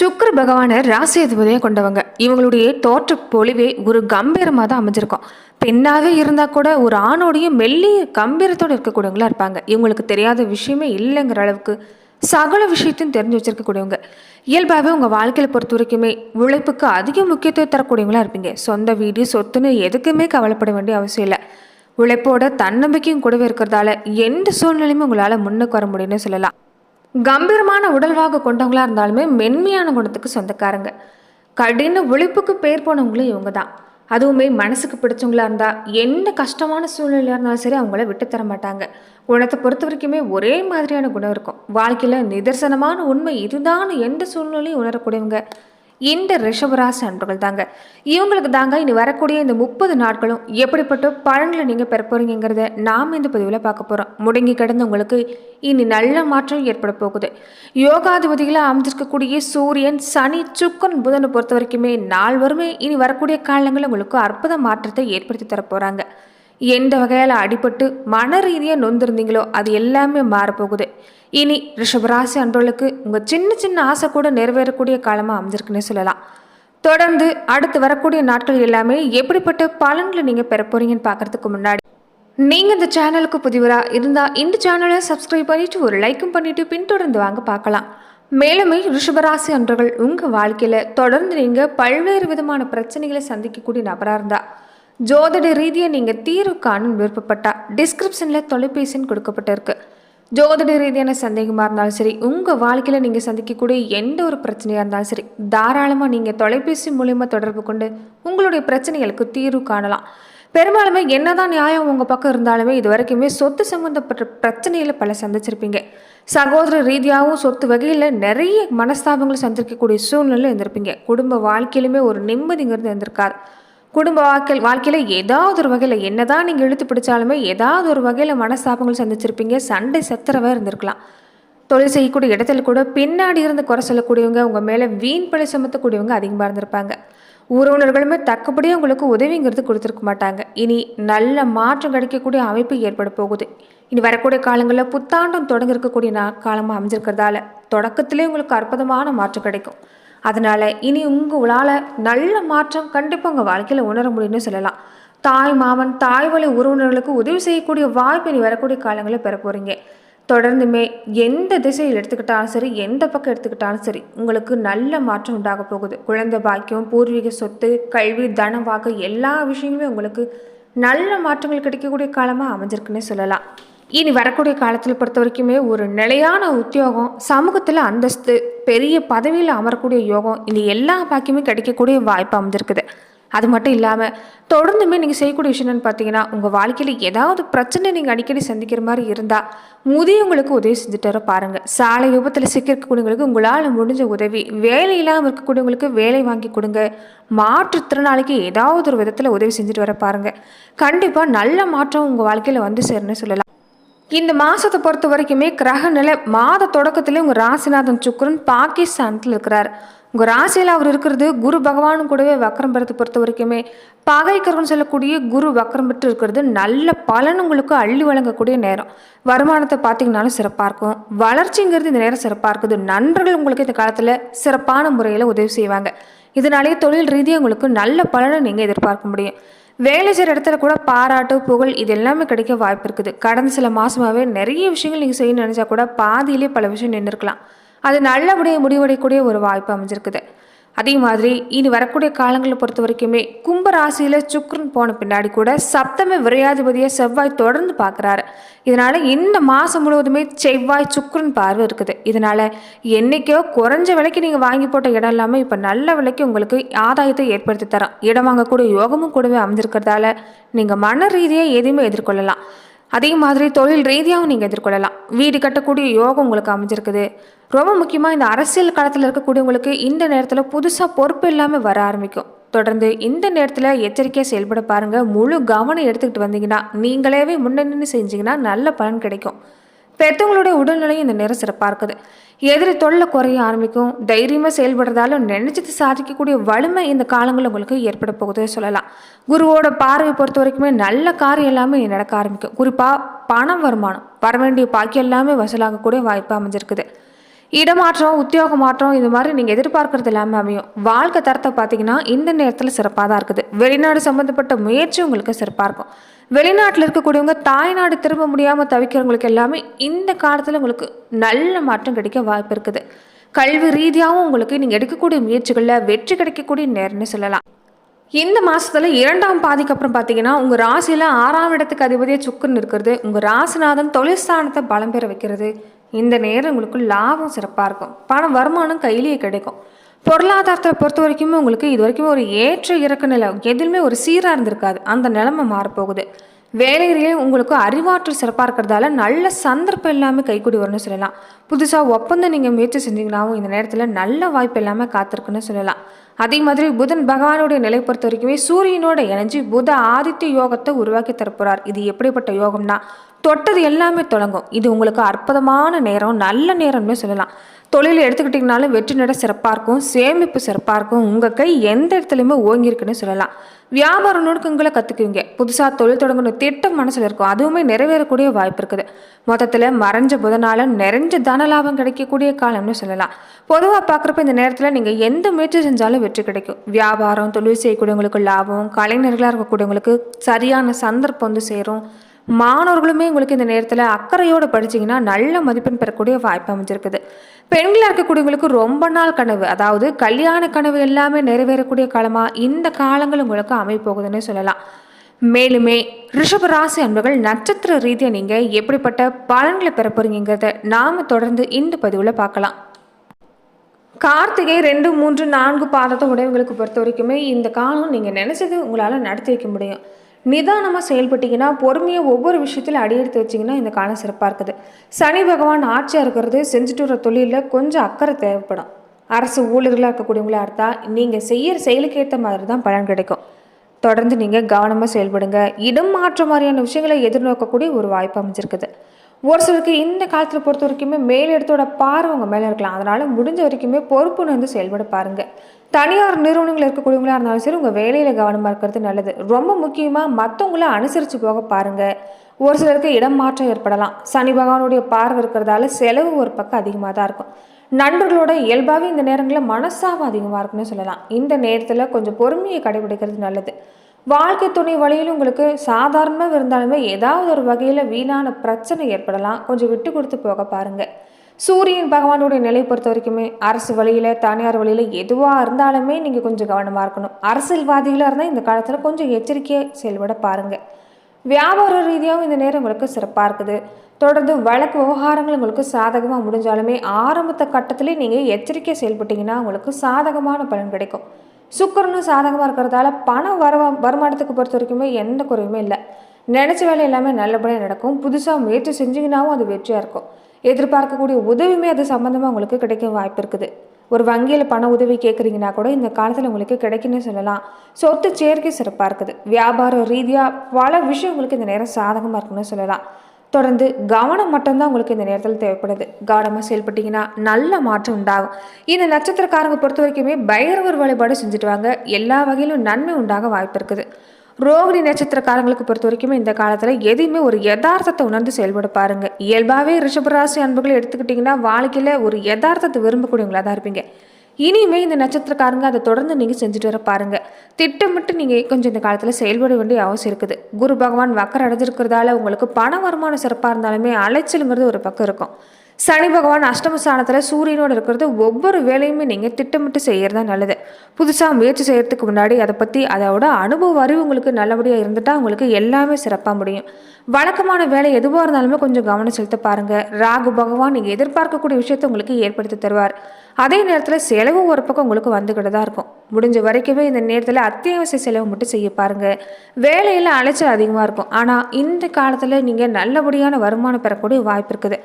சுக்கர பகவானை ராசி அதிபதியாக கொண்டவங்க. இவங்களுடைய தோற்ற பொலிவே ஒரு கம்பீரமாக தான் அமைஞ்சிருக்கும். பெண்ணாகவே இருந்தால் கூட ஒரு ஆணோடைய மெல்லிய கம்பீரத்தோடு இருக்கக்கூடியவங்களா இருப்பாங்க. இவங்களுக்கு தெரியாத விஷயமே இல்லைங்கிற அளவுக்கு சகல விஷயத்தையும் தெரிஞ்சு வச்சிருக்கக்கூடியவங்க. இயல்பாகவே உங்கள் வாழ்க்கையில் பொறுத்த வரைக்குமே உழைப்புக்கு அதிக முக்கியத்துவம் தரக்கூடியவங்களா இருப்பீங்க. சொந்த வீடு சொத்துன்னு எதுக்குமே கவலைப்பட வேண்டிய அவசியம் இல்லை. உழைப்போட தன்னம்பிக்கையும் கூடவே இருக்கிறதால எந்த சூழ்நிலையுமே உங்களால் முன்னுக்கு வர முடியும்னு சொல்லலாம். கம்பீரமான உடல்வாக கொண்டவங்களாக இருந்தாலுமே மென்மையான குணத்துக்கு சொந்தக்காரங்க. கடின உழைப்புக்கு பேர் போனவங்களும் இவங்க தான் அதுவுமே மனசுக்கு பிடிச்சவங்களா இருந்தால் என்ன கஷ்டமான சூழ்நிலையாக இருந்தாலும் சரி அவங்கள விட்டு தர மாட்டாங்க. குணத்தை பொறுத்த வரைக்குமே ஒரே மாதிரியான குணம் இருக்கும். வாழ்க்கையில் நிதர்சனமான உண்மை இதுதான் எந்த சூழ்நிலையும் உணரக்கூடியவங்க. இந்த ரிஷபராசி அன்பர்கள் தாங்க இவங்களுக்கு தாங்க இனி வரக்கூடிய இந்த முப்பது நாட்களும் எப்படிப்பட்ட பழங்களை நீங்கள் பெற போகிறீங்கிறத நாம் இந்த பதிவில் பார்க்க போகிறோம் முடங்கி கிடந்த உங்களுக்கு இனி நல்ல மாற்றம் ஏற்பட போகுது. யோகாதிபதிகளாக அமைஞ்சிருக்கக்கூடிய சூரியன் சனி சுக்கன் புதனை பொறுத்த வரைக்குமே நால்வருமே இனி வரக்கூடிய காலங்களில் உங்களுக்கு அற்புத மாற்றத்தை ஏற்படுத்தி தரப்போகிறாங்க எந்த வகையால் அடிபட்டு மன ரீதியாக நொந்திருந்தீங்களோ அது எல்லாமே மாறப்போகுது. இனி ரிஷபராசி அன்பர்களுக்கு உங்கள் சின்ன சின்ன ஆசை கூட நிறைவேறக்கூடிய காலமாக அமைஞ்சிருக்குன்னே சொல்லலாம். தொடர்ந்து அடுத்து வரக்கூடிய நாட்கள் எல்லாமே எப்படிப்பட்ட பலன்களை நீங்கள் பெற போகிறீங்கன்னு பார்க்கறதுக்கு முன்னாடி நீங்கள் இந்த சேனலுக்கு புதிவராக இருந்தால் இந்த சேனலை சப்ஸ்கிரைப் பண்ணிவிட்டு ஒரு லைக்கும் பண்ணிவிட்டு பின்தொடர்ந்து வாங்க பார்க்கலாம். மேலுமே ரிஷபராசி அன்றர்கள் உங்கள் வாழ்க்கையில் தொடர்ந்து நீங்கள் பல்வேறு விதமான பிரச்சனைகளை சந்திக்கக்கூடிய நபராக இருந்தால் ஜோதிட ரீதியை நீங்கள் தீர்வு காணும் விருப்பப்பட்டால் டிஸ்கிரிப்ஷனில் தொலைபேசின்னு கொடுக்கப்பட்டிருக்கு. ஜோதிட ரீதியான சந்தேகமாக இருந்தாலும் சரி உங்கள் வாழ்க்கையில் நீங்கள் சந்திக்கக்கூடிய எந்த ஒரு பிரச்சனையாக இருந்தாலும் சரி தாராளமாக நீங்கள் தொலைபேசி மூலியமாக தொடர்பு கொண்டு உங்களுடைய பிரச்சனைகளுக்கு தீர்வு காணலாம். பெரும்பாலுமே என்னதான் நியாயம் உங்கள் பக்கம் இருந்தாலுமே இது வரைக்குமே சொத்து சம்மந்தப்பட்ட பிரச்சனையில் பல சந்திச்சிருப்பீங்க. சகோதர ரீதியாகவும் சொத்து வகையில் நிறைய மனஸ்தாபங்கள் சந்திக்கக்கூடிய சூழ்நிலை இருந்திருப்பீங்க. குடும்ப வாழ்க்கையிலுமே ஒரு நிம்மதிங்கிறது இருந்திருக்காது. குடும்ப வாழ்க்கை வாழ்க்கையில் ஏதாவது ஒரு வகையில் என்னதான் நீங்கள் இழுத்து பிடிச்சாலுமே ஏதாவது ஒரு வகையில் மனஸ்தாபங்கள் சந்திச்சிருப்பீங்க சண்டை சத்திரவே இருந்திருக்கலாம். தொழில் செய்யக்கூடிய இடத்துல கூட பின்னாடி இருந்து குறை சொல்லக்கூடியவங்க உங்கள் மேலே வீண் பழி சுமத்தக்கூடியவங்க அதிகமாக இருந்திருப்பாங்க. உறவினர்களுமே தக்கபடியே உங்களுக்கு உதவிங்கிறது கொடுத்துருக்க மாட்டாங்க. இனி நல்ல மாற்றம் கிடைக்கக்கூடிய அமைப்பு ஏற்பட போகுது. இனி வரக்கூடிய காலங்களில் புத்தாண்டும் தொடங்க இருக்கக்கூடிய காலமாக அமைஞ்சிருக்கிறதால தொடக்கத்திலே உங்களுக்கு அற்புதமான மாற்றம் கிடைக்கும். அதனால் இனி உங்களால் நல்ல மாற்றம் கண்டிப்பாக உங்கள் வாழ்க்கையில் உணர முடியும்னு சொல்லலாம். தாய் மாமன் தாய் வழி உறவினர்களுக்கு உதவி செய்யக்கூடிய வாய்ப்பு இனி வரக்கூடிய காலங்களில் பெற போகிறீங்க தொடர்ந்துமே எந்த திசையில் எடுத்துக்கிட்டாலும் சரி எந்த பக்கம் எடுத்துக்கிட்டாலும் சரி உங்களுக்கு நல்ல மாற்றம் உண்டாக போகுது. குழந்தை பாக்கியம் பூர்வீக சொத்து கல்வி தனம் வாக்கு எல்லா விஷயங்களுமே உங்களுக்கு நல்ல மாற்றங்கள் கிடைக்கக்கூடிய காலமாக அமைஞ்சிருக்குன்னே சொல்லலாம். இனி வரக்கூடிய காலத்தில் பொறுத்த வரைக்குமே ஒரு நிலையான உத்தியோகம் சமூகத்தில் அந்தஸ்து பெரிய பதவியில் அமரக்கூடிய யோகம் இந்த எல்லா பாக்கியமே கிடைக்கக்கூடிய வாய்ப்பு அமைஞ்சிருக்குது. அது மட்டும் இல்லாமல் தொடர்ந்துமே நீங்கள் செய்யக்கூடிய விஷயம் பார்த்தீங்கன்னா உங்கள் வாழ்க்கையில் ஏதாவது பிரச்சனை நீங்கள் அடிக்கடி சந்திக்கிற மாதிரி இருந்தால் முதியவங்களுக்கு உதவி செஞ்சுட்டு வர பாருங்கள் சாலை விபத்தில் சிக்கிருக்கக்கூடியவங்களுக்கு உங்களால் முடிஞ்ச உதவி வேலை இல்லாமல் இருக்கக்கூடியவங்களுக்கு வேலை வாங்கி கொடுங்க. மாற்றுத்திறனாளிக்கு ஏதாவது ஒரு விதத்தில் உதவி செஞ்சுட்டு வர பாருங்கள் கண்டிப்பாக நல்ல மாற்றம் உங்கள் வாழ்க்கையில் வந்து சேருன்னு சொல்லலாம். இந்த மாதத்தை பொறுத்த வரைக்குமே கிரக நிலை மாத தொடக்கத்திலே உங்கள் ராசிநாதன் சுக்கரன் பாகிஸ்தானத்தில் இருக்கிறார். உங்கள் ராசியில் அவர் இருக்கிறது குரு பகவானும் கூடவே வக்கரம் பெறத்தை பொறுத்த வரைக்குமே பகைக்கிறவன் சொல்லக்கூடிய குரு வக்கரம் பெற்று இருக்கிறது. நல்ல பலன் உங்களுக்கு அள்ளி வழங்கக்கூடிய நேரம். வருமானத்தை பார்த்தீங்கன்னாலும் சிறப்பாக இருக்கும். வளர்ச்சிங்கிறது இந்த நேரம் சிறப்பாக இருக்குது. நண்பர்கள் உங்களுக்கு இந்த காலத்தில் சிறப்பான முறையில் உதவி செய்வாங்க. இதனாலேயே தொழில் ரீதியாக உங்களுக்கு நல்ல பலனை நீங்கள் எதிர்பார்க்க முடியும். வேலை செய்கிற இடத்துல கூட பாராட்டு புகழ் இது எல்லாமே கிடைக்க வாய்ப்பு இருக்குது. கடந்த சில மாதமாகவே நிறைய விஷயங்கள் நீங்கள் செய்ய நினச்சா கூட பாதியிலே பல விஷயம் நின்றுருக்கலாம் அது நல்லபடியாக முடிவடையக்கூடிய ஒரு வாய்ப்பு அமைஞ்சிருக்குது. அதே மாதிரி இனி வரக்கூடிய காலங்களை பொறுத்த வரைக்குமே கும்ப ராசியில் சுக்ரன் போன பின்னாடி கூட சப்தம விரையாதிபதியை செவ்வாய் தொடர்ந்து பார்க்குறாரு. இதனால் இந்த மாதம் முழுவதுமே செவ்வாய் சுக்ரன் பார்வை இருக்குது. இதனால் என்னைக்கோ குறைஞ்ச விலைக்கு நீங்கள் வாங்கி போட்ட இடம் இல்லாமல் இப்போ நல்ல விலைக்கு உங்களுக்கு ஆதாயத்தை ஏற்படுத்தி தரோம் இடம் வாங்கக்கூடிய யோகமும் கூடவே அமைஞ்சிருக்கிறதால நீங்கள் மன ரீதியாக எதையுமே எதிர்கொள்ளலாம். அதே மாதிரி தொழில் ரீதியாகவும் நீங்கள் எதிர்கொள்ளலாம். வீடு கட்டக்கூடிய யோகம் உங்களுக்கு அமைஞ்சிருக்குது. ரொம்ப முக்கியமாக இந்த அரசியல் காலத்தில் இருக்கக்கூடியவங்களுக்கு இந்த நேரத்தில் புதுசாக பொறுப்பு இல்லாமல் வர ஆரம்பிக்கும். தொடர்ந்து இந்த நேரத்தில் எச்சரிக்கையாக செயல்பட பாருங்கள் முழு கவனம் எடுத்துக்கிட்டு வந்தீங்கன்னா நீங்களேவே முன்னணி செஞ்சீங்கன்னா நல்ல பலன் கிடைக்கும். பெற்றவங்களுடைய உடல்நிலையும் இந்த நேரம் சிறப்பாக இருக்குது. எதிரி தொல்லை குறைய ஆரம்பிக்கும். தைரியமாக செயல்படுறதால நினைச்சது சாதிக்கக்கூடிய வலிமை இந்த காலங்களில் உங்களுக்கு ஏற்பட போகுது சொல்லலாம். குருவோட பார்வையை பொறுத்த வரைக்குமே நல்ல காரியம் எல்லாமே நடக்க ஆரம்பிக்கும். குறிப்பாக பணம் வருமானம். வர வேண்டிய பாக்கி எல்லாமே வசூலாகக்கூடிய வாய்ப்பு அமைஞ்சிருக்குது. இடமாற்றம் உத்தியோக மாற்றம் இது மாதிரி நீங்கள் எதிர்பார்க்கறது எல்லாமே அமையும். வாழ்க்கை தரத்தை பார்த்தீங்கன்னா இந்த நேரத்தில் சிறப்பாக தான் இருக்குது. வெளிநாடு சம்மந்தப்பட்ட முயற்சி உங்களுக்கு சிறப்பாக இருக்கும். வெளிநாட்டில் இருக்கக்கூடியவங்க தாய்நாடு திரும்ப முடியாமல் தவிக்கிறவங்களுக்கு எல்லாமே இந்த காலத்தில் உங்களுக்கு நல்ல மாற்றம் கிடைக்க வாய்ப்பு இருக்குது. கல்வி ரீதியாகவும் உங்களுக்கு நீங்கள் எடுக்கக்கூடிய முயற்சிகளில் வெற்றி கிடைக்கக்கூடிய நேரம்னு சொல்லலாம். இந்த மாதத்தில் இரண்டாம் பாதிக்கு அப்புறம் பார்த்தீங்கன்னா உங்கள் ராசியில் ஆறாம் இடத்துக்கு அதிபதியாக சுக்குன்னு இருக்கிறது. உங்கள் ராசிநாதன் தொழில் ஸ்தானத்தை பலம் பெற வைக்கிறது. இந்த நேரம் உங்களுக்கு லாபம் சிறப்பாக இருக்கும். பணம் வருமானம் கையிலேயே கிடைக்கும். பொருளாதாரத்தை பொறுத்த வரைக்குமே உங்களுக்கு இது வரைக்கும் ஒரு ஏற்ற இறக்க நிலை எதுவுமே ஒரு சீராக இருந்திருக்காது. அந்த நிலைமை மாறப்போகுது. வேலையிலேயே உங்களுக்கு அறிவாற்றல் சிறப்பாக இருக்கிறதால நல்ல சந்தர்ப்பம் எல்லாமே கைக்கூடி வரும்னு சொல்லலாம். புதுசாக ஒப்பந்தம் நீங்கள் முயற்சி செஞ்சீங்கன்னாவும் இந்த நேரத்தில் நல்ல வாய்ப்பு எல்லாமே காத்திருக்குன்னு சொல்லலாம். அதே மாதிரி புதன் பகவானுடைய நிலை பொறுத்த வரைக்குமே சூரியனோட இணைஞ்சு புத ஆதித்ய யோகத்தை உருவாக்கி தரப்போகிறார் இது எப்படிப்பட்ட யோகம்னா தொட்டது எல்லாமே தொடங்கும். இது உங்களுக்கு அற்புதமான நேரம் நல்ல நேரம்னு சொல்லலாம். தொழில் எடுத்துக்கிட்டிங்கனாலும் வெற்றி நட சிறப்பாக இருக்கும் சேமிப்பு சிறப்பாக இருக்கும். உங்கள் கை எந்த இடத்துலையுமே ஓங்கியிருக்குன்னு சொல்லலாம். வியாபார நுணுக்கங்களை கற்றுக்குவீங்க புதுசாக தொழில் தொடங்கணும் திட்டம் மனசில் இருக்கும். அதுவுமே நிறைவேறக்கூடிய வாய்ப்பு இருக்குது. மொத்தத்தில் மறைஞ்ச புதனால நிறைஞ்ச தன லாபம் கிடைக்கக்கூடிய காலம்னு சொல்லலாம். பொதுவாக பார்க்குறப்ப இந்த நேரத்தில் நீங்கள் எந்த முயற்சி செஞ்சாலும் வெற்றி கிடைக்கும். வியாபாரம் தொழில் செய்யக்கூடியவங்களுக்கு லாபம் கலைஞர்களாக இருக்கக்கூடியவங்களுக்கு சரியான சந்தர்ப்பம் வந்து சேரும். மாணவர்களுமே உங்களுக்கு இந்த நேரத்தில் அக்கறையோடு படிச்சிங்கன்னா நல்ல மதிப்பெண் பெறக்கூடிய வாய்ப்பு அமைஞ்சிருக்குது. பெண்களாக இருக்கக்கூடியவங்களுக்கு ரொம்ப நாள் கனவு அதாவது கல்யாண கனவு எல்லாமே நிறைவேறக்கூடிய காலமாக இந்த காலங்கள் உங்களுக்கு அமைப்போகுதுன்னு சொல்லலாம். மேலுமே ரிஷப ராசி அன்பர்கள் நட்சத்திர ரீதியாக நீங்கள் எப்படிப்பட்ட பலன்களை பெற போறீங்கிறத நாம் தொடர்ந்து இந்த பதிவில் பார்க்கலாம். கார்த்திகை ரெண்டு மூன்று நான்கு பாதத்தை உடையவங்களுக்கு பொறுத்த வரைக்குமே இந்த காலம் நீங்கள் நினச்சது உங்களால் நடத்தி வைக்க முடியும். நிதானமாக செயல்பட்டீங்கன்னா பொறுமையாக ஒவ்வொரு விஷயத்தில் அடியெடுத்து வச்சிங்கன்னா இந்த காலம் சிறப்பாக இருக்குது. சனி பகவான் ஆட்சியாக இருக்கிறது செஞ்சுட்டு வர தொழிலில் கொஞ்சம் அக்கறை தேவைப்படும். அரசு ஊழியர்களாக இருக்கக்கூடியவங்களா இருந்தால் நீங்கள் செய்கிற செயலுக்கு ஏற்ற மாதிரி தான் பலன் கிடைக்கும். தொடர்ந்து நீங்கள் கவனமாக செயல்படுங்க. இடம் மாற்ற மாதிரியான விஷயங்களை எதிர்நோக்கக்கூடிய ஒரு வாய்ப்பு அமைஞ்சிருக்குது. ஒரு சிலருக்கு இந்த காலத்தில் பொறுத்த வரைக்குமே மேலிடத்தோட பார்வை உங்கள் மேலே இருக்கலாம். அதனால் முடிஞ்ச வரைக்குமே பொறுப்புன்னு வந்து செயல்பட பாருங்கள் தனியார் நிறுவனங்கள் இருக்கக்கூடியவங்களாக இருந்தாலும் சரி உங்கள் வேலையில் கவனமாக இருக்கிறது நல்லது. ரொம்ப முக்கியமாக மற்றவங்கள அனுசரித்து போக பாருங்கள் ஒரு சிலருக்கு இடம் மாற்றம் ஏற்படலாம். சனி பகவானுடைய பார்வை இருக்கிறதால செலவு ஒரு பக்கம் அதிகமாக தான் இருக்கும். நண்பர்களோட இயல்பாகவே இந்த நேரங்களில் மனசாபம் அதிகமாக இருக்குன்னு சொல்லலாம். இந்த நேரத்தில் கொஞ்சம் பொறுமையை கடைபிடிக்கிறது நல்லது. வாழ்க்கை துணை வழியில் உங்களுக்கு சாதாரணமாக இருந்தாலுமே ஏதாவது ஒரு வகையில் வீணான பிரச்சனை ஏற்படலாம். கொஞ்சம் விட்டு கொடுத்து போக பாருங்கள் சூரியன் பகவானுடைய நிலை பொறுத்த வரைக்குமே அரசு வழியில் தனியார் வழியில் எதுவாக இருந்தாலுமே நீங்கள் கொஞ்சம் கவனமாக இருக்கணும். அரசியல்வாதிகளாக இருந்தால் இந்த காலத்தில் கொஞ்சம் எச்சரிக்கையாக செயல்பட பாருங்கள் வியாபார ரீதியாகவும் இந்த நேரம் உங்களுக்கு சிறப்பாக இருக்குது. தொடர்ந்து வழக்கு விவகாரங்கள் உங்களுக்கு சாதகமாக முடிஞ்சாலுமே ஆரம்பத்த கட்டத்திலே நீங்கள் எச்சரிக்கை செயல்பட்டீங்கன்னா உங்களுக்கு சாதகமான பலன் கிடைக்கும். சுக்கரனும் சாதகமாக இருக்கிறதால பணம் வர வருமானத்துக்கு பொறுத்த வரைக்குமே எந்த குறையுமே இல்லை. நினச்ச வேலை எல்லாமே நல்லபடியாக நடக்கும். புதுசாக முயற்சி செஞ்சீங்கன்னாவும் அது வெற்றியாக இருக்கும். எதிர்பார்க்கக்கூடிய உதவியுமே அது சம்மந்தமாக உங்களுக்கு கிடைக்க வாய்ப்பு இருக்குது. ஒரு வங்கியில் பண உதவி கேட்குறீங்கன்னா கூட இந்த காலத்தில் உங்களுக்கு கிடைக்குன்னு சொல்லலாம். சொத்து சேர்க்கை சிறப்பாக இருக்குது. வியாபார ரீதியாக பல விஷயம் உங்களுக்கு இந்த நேரம் சாதகமாக இருக்குன்னு சொல்லலாம். தொடர்ந்து கவனம் மட்டும்தான் உங்களுக்கு இந்த நேரத்தில் தேவைப்படுது. கவனமாக செயல்பட்டீங்கன்னா நல்ல மாற்றம் உண்டாகும். இந்த நட்சத்திரக்காரங்க பொறுத்த வரைக்குமே பைரவர் வழிபாடு செஞ்சுட்டு வாங்க. எல்லா வகையிலும் நன்மை உண்டாக வாய்ப்பு இருக்குது. ரோகிணி நட்சத்திரக்காரங்களுக்கு பொறுத்த வரைக்குமே இந்த காலத்தில் எதையுமே ஒரு யதார்த்தத்தை உணர்ந்து செயல்பட பாருங்கள் இயல்பாகவே ரிஷபராசி அன்புகளை எடுத்துக்கிட்டிங்கன்னா வாழ்க்கையில் ஒரு யதார்த்தத்தை விரும்பக்கூடியவங்களாக தான் இருப்பீங்க. இனிமே இந்த நட்சத்திரக்காரங்க அதை தொடர்ந்து நீங்கள் செஞ்சுட்டு வர பாருங்க. திட்டமிட்டு நீங்கள் கொஞ்சம் இந்த காலத்தில் செயல்பட வேண்டிய அவசியம் இருக்குது. குரு பகவான் வக்கர் அடைஞ்சிருக்கிறதால உங்களுக்கு பண வருமானம் சிறப்பாக இருந்தாலுமே அலைச்சலுங்கிறது ஒரு பக்கம் இருக்கும். சனி பகவான் அஷ்டமஸ்தானத்தில் சூரியனோடு இருக்கிறது ஒவ்வொரு வேலையுமே நீங்கள் திட்டமிட்டு செய்கிறது தான் நல்லது. புதுசாக முயற்சி செய்கிறதுக்கு முன்னாடி அதை பற்றி அதோட அனுபவ அறிவு உங்களுக்கு நல்லபடியாக இருந்துட்டால் உங்களுக்கு எல்லாமே சிறப்பாக முடியும். வழக்கமான வேலை எதுவாக இருந்தாலுமே கொஞ்சம் கவனம் செலுத்த பாருங்கள் ராகு பகவான் நீங்கள் எதிர்பார்க்கக்கூடிய விஷயத்தை உங்களுக்கு ஏற்படுத்தி தருவார். அதே நேரத்தில் செலவும் ஒரு பக்கம் உங்களுக்கு வந்துக்கிட்டு தான் இருக்கும். முடிஞ்ச வரைக்குமே இந்த நேரத்தில் அத்தியாவசிய செலவு மட்டும் செய்ய பாருங்கள் வேலையில் அலைச்சல் அதிகமாக இருக்கும். ஆனால் இந்த காலத்தில் நீங்கள் நல்லபடியான வருமானம் பெறக்கூடிய வாய்ப்பு இருக்குது.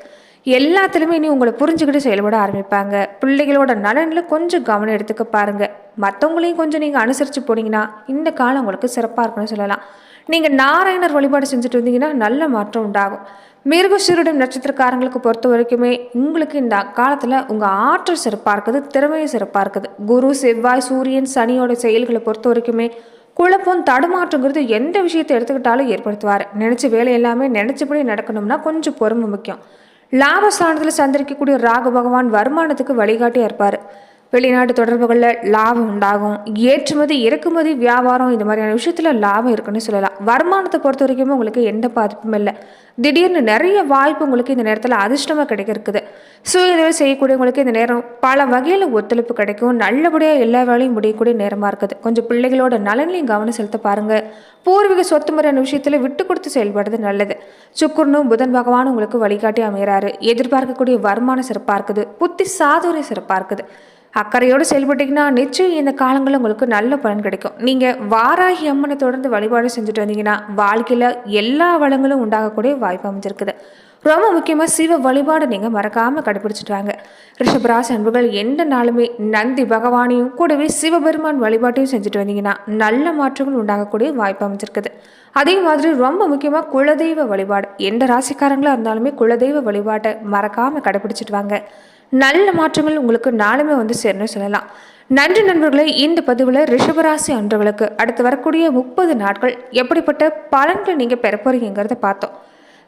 எல்லாத்துலேயுமே இனி உங்களை புரிஞ்சுக்கிட்டு செயல்பட ஆரம்பிப்பாங்க. பிள்ளைகளோட நலனில் கொஞ்சம் கவனம் எடுத்துக்க பாருங்கள் மற்றவங்களையும் கொஞ்சம் நீங்கள் அனுசரித்து போனீங்கன்னா இந்த காலம் உங்களுக்கு சிறப்பாக இருக்குன்னு சொல்லலாம். நீங்கள் நாராயணர் வழிபாடு செஞ்சுட்டு இருந்தீங்கன்னா நல்ல மாற்றம் உண்டாகும். மிருகசீருடம் நட்சத்திரக்காரங்களுக்கு பொறுத்த வரைக்குமே உங்களுக்கு இந்த காலத்தில் உங்கள் ஆற்றல் சிறப்பாக இருக்குது திறமையும் சிறப்பாக இருக்குது. குரு செவ்வாய் சூரியன் சனியோட செயல்களை பொறுத்த வரைக்குமே குழப்பம் தடுமாற்றங்கிறது எந்த விஷயத்தை எடுத்துக்கிட்டாலும் ஏற்படுத்துவார். நினச்ச வேலை எல்லாமே நினச்சபடி நடக்கணும்னா கொஞ்சம் பொறுமை முக்கியம். லாபஸ்தானத்தில் சந்திரிக்கக்கூடிய ராகு பகவான் வருமானத்துக்கு வழிகாட்டியாக இருப்பார் வெளிநாட்டு தொடர்புகளில் லாபம் உண்டாகும். ஏற்றுமதி இறக்குமதி வியாபாரம் இது மாதிரியான விஷயத்தில் லாபம் இருக்குன்னு சொல்லலாம். வருமானத்தை பொறுத்த வரைக்கும் உங்களுக்கு எந்த பாதிப்பும் இல்லை. திடீர்னு நிறைய வாய்ப்பு உங்களுக்கு இந்த நேரத்தில் அதிர்ஷ்டமாக கிடைக்க இருக்குது சுயதொழில் செய்யக்கூடியவங்களுக்கு இந்த நேரம் பல வகையில் ஒத்துழைப்பு கிடைக்கும். நல்லபடியாக எல்லா வேலையும் முடியக்கூடிய நேரமாக இருக்குது. கொஞ்சம் பிள்ளைகளோட நலன்லையும் கவனம் செலுத்த பாருங்கள் பூர்வீக சொத்து முறையான விஷயத்தில் விட்டு கொடுத்து செயல்படுறது நல்லது. சுக்குர்னும் புதன் பகவானும் உங்களுக்கு வழிகாட்டி அமைகிறாரு எதிர்பார்க்கக்கூடிய வருமானம் சிறப்பாக இருக்குது. புத்தி சாதுரியம் சிறப்பாக இருக்குது. அக்கறையோடு செயல்பட்டீங்கன்னா நிச்சயம் இந்த காலங்களில் உங்களுக்கு நல்ல பலன் கிடைக்கும். நீங்கள் வாராகி அம்மனை தொடர்ந்து வழிபாடு செஞ்சுட்டு வந்தீங்கன்னா வாழ்க்கையில் எல்லா வளங்களும் உண்டாகக்கூடிய வாய்ப்பு அமைஞ்சிருக்குது. ரொம்ப முக்கியமாக சிவ வழிபாடு நீங்கள் மறக்காமல் கடைபிடிச்சிட்டு வாங்க. ரிஷபராசி அன்புகள் எந்த நாளுமே நந்தி பகவானையும் கூடவே சிவபெருமான் வழிபாட்டையும் செஞ்சுட்டு வந்தீங்கன்னா நல்ல மாற்றங்கள் உண்டாகக்கூடிய வாய்ப்பு அமைஞ்சிருக்குது. அதே மாதிரி ரொம்ப முக்கியமாக குலதெய்வ வழிபாடு. எந்த ராசிக்காரங்களாக இருந்தாலுமே குலதெய்வ வழிபாட்டை மறக்காமல் கடைபிடிச்சிட்டு வாங்க. நல்ல மாற்றங்கள் உங்களுக்கு நாளுமே வந்து சேரணும்னு சொல்லலாம். நன்றி நண்பர்களே இந்த பதிவில் ரிஷபராசி அன்றவர்களுக்கு அடுத்து வரக்கூடிய முப்பது நாட்கள் எப்படிப்பட்ட பலன்கள் நீங்கள் பெற போறீங்கிறத பார்த்தோம்.